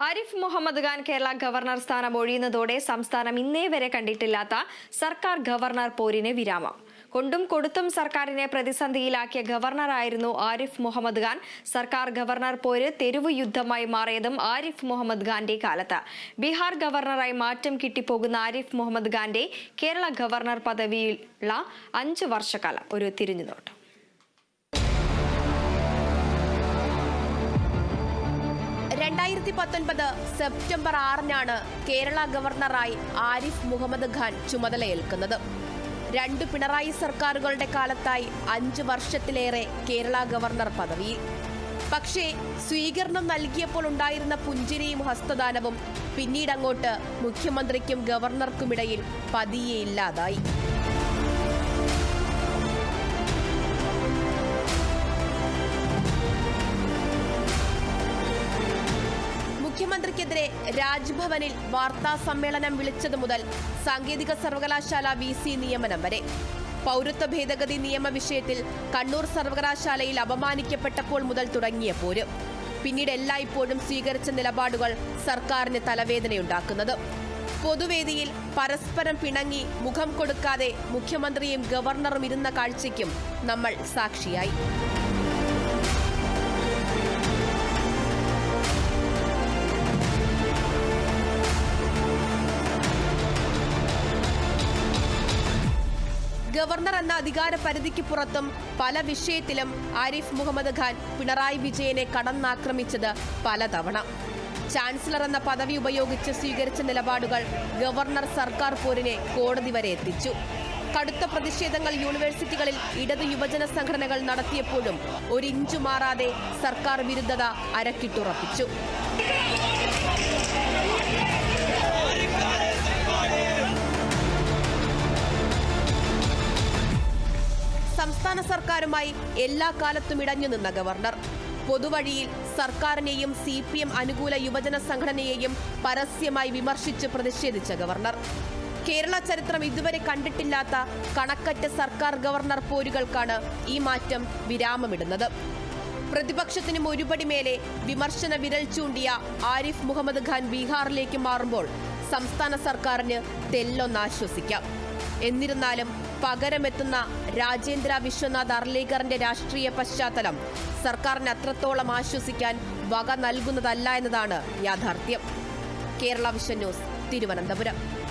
Arif Muhammad Khan Kerala governor സ്ഥാനം ഒഴിയുന്നതോടെ സംസ്ഥാനം ഇന്നേ വരെ കണ്ടിട്ടില്ലാത്ത സർക്കാർ ഗവർണർ പോരിന് വിരാമം. കൊണ്ടും കൊടുത്തും സർക്കാരിനെ പ്രതിസന്ധിയിലാക്കിയ ഗവർണറായിരുന്നു ആരിഫ് മുഹമ്മദ് ഖാൻ. സർക്കാർ ഗവർണർ പോര് തെരുവ് യുദ്ധമായി മാറിയതും ആരിഫ് മുഹമ്മദ് ഖാന്റെ കാലത്ത്. ബീഹാർ ഗവർണറായി മാറ്റം കിട്ടിപ്പോകുന്ന ആരിഫ് മുഹമ്മദ് ഖാന്റെ കേരള ഗവർണർ പദവിയിലുള്ള അഞ്ച് വർഷക്കാലം. ഒരു തിരിഞ്ഞുനോട്ടം രണ്ടായിരത്തി പത്തൊൻപത് സെപ്റ്റംബർ ആറിനാണ് കേരള ഗവർണറായി ആരിഫ് മുഹമ്മദ് ഖാൻ ചുമതലയേൽക്കുന്നത്. രണ്ട് പിണറായി സർക്കാരുകളുടെ കാലത്തായി അഞ്ച് വർഷത്തിലേറെ കേരള ഗവർണർ പദവി പക്ഷേ സ്വീകരണം നൽകിയപ്പോൾ ഉണ്ടായിരുന്ന പുഞ്ചിരിയും ഹസ്തദാനവും പിന്നീടങ്ങോട്ട് മുഖ്യമന്ത്രിക്കും ഗവർണർക്കുമിടയിൽ പതിയെ ഇല്ലാതായി മുഖ്യമന്ത്രിക്കെതിരെ രാജ്ഭവനിൽ വാർത്താ സമ്മേളനം വിളിച്ചതു മുതൽ സാങ്കേതിക സർവകലാശാല വി സി നിയമനം വരെ. പൗരത്വ ഭേദഗതി നിയമ വിഷയത്തിൽ കണ്ണൂർ സർവകലാശാലയിൽ അപമാനിക്കപ്പെട്ടപ്പോൾ മുതൽ തുടങ്ങിയ പോര്. പിന്നീട് എല്ലായ്പ്പോഴും സ്വീകരിച്ച നിലപാടുകൾ സർക്കാരിന് തലവേദനയുണ്ടാക്കുന്നത്. പൊതുവേദിയിൽ പരസ്പരം പിണങ്ങി മുഖം കൊടുക്കാതെ മുഖ്യമന്ത്രിയും ഗവർണറും ഇരുന്ന കാഴ്ചയ്ക്കും നമ്മൾ സാക്ഷിയായി. ഗവർണർ എന്ന അധികാര പരിധിക്ക് പുറത്തും പല വിഷയത്തിലും ആരിഫ് മുഹമ്മദ് ഖാൻ പിണറായി വിജയനെ കടന്നാക്രമിച്ചത് പലതവണ. ചാൻസലർ എന്ന പദവി ഉപയോഗിച്ച് സ്വീകരിച്ച നിലപാടുകൾ ഗവർണർ സർക്കാർ പോരിനെ കോടതി വരെ എത്തിച്ചു. കടുത്ത പ്രതിഷേധങ്ങൾ യൂണിവേഴ്സിറ്റികളിൽ ഇടത് യുവജന സംഘടനകൾ നടത്തിയപ്പോഴും ഒരിഞ്ചു മാറാതെ സർക്കാർ വിരുദ്ധത അരക്കിട്ടുറപ്പിച്ചു. സംസ്ഥാന സർക്കാരുമായി എല്ലാ കാലത്തും ഇടഞ്ഞു നിന്ന ഗവർണർ. പൊതുവഴിയിൽ സർക്കാരിനെയും സി പി എം അനുകൂല യുവജന സംഘടനയെയും പരസ്യമായി വിമർശിച്ച് പ്രതിഷേധിച്ച ഗവർണർ. കേരള ചരിത്രം ഇതുവരെ കണ്ടിട്ടില്ലാത്ത കണക്കറ്റ സർക്കാർ ഗവർണർ പോരുകൾക്കാണ് ഈ മാറ്റം വിരാമമിടുന്നത്. പ്രതിപക്ഷത്തിനും ഒരുപടി മേലെ വിമർശന വിരൽ ചൂണ്ടിയ ആരിഫ് മുഹമ്മദ് ഖാൻ ബീഹാറിലേക്ക് മാറുമ്പോൾ സംസ്ഥാന സർക്കാരിന് തെല്ലൊന്ന് ആശ്വസിക്കാം. എന്നിരുന്നാലും പകരമെത്തുന്ന രാജേന്ദ്ര വിശ്വനാഥ് അർലേക്കറിന്റെ രാഷ്ട്രീയ പശ്ചാത്തലം സർക്കാരിന് അത്രത്തോളം ആശ്വസിക്കാൻ വക നൽകുന്നതല്ല എന്നതാണ് യാഥാർത്ഥ്യം. Kerala vision news Thiruvananthapuram.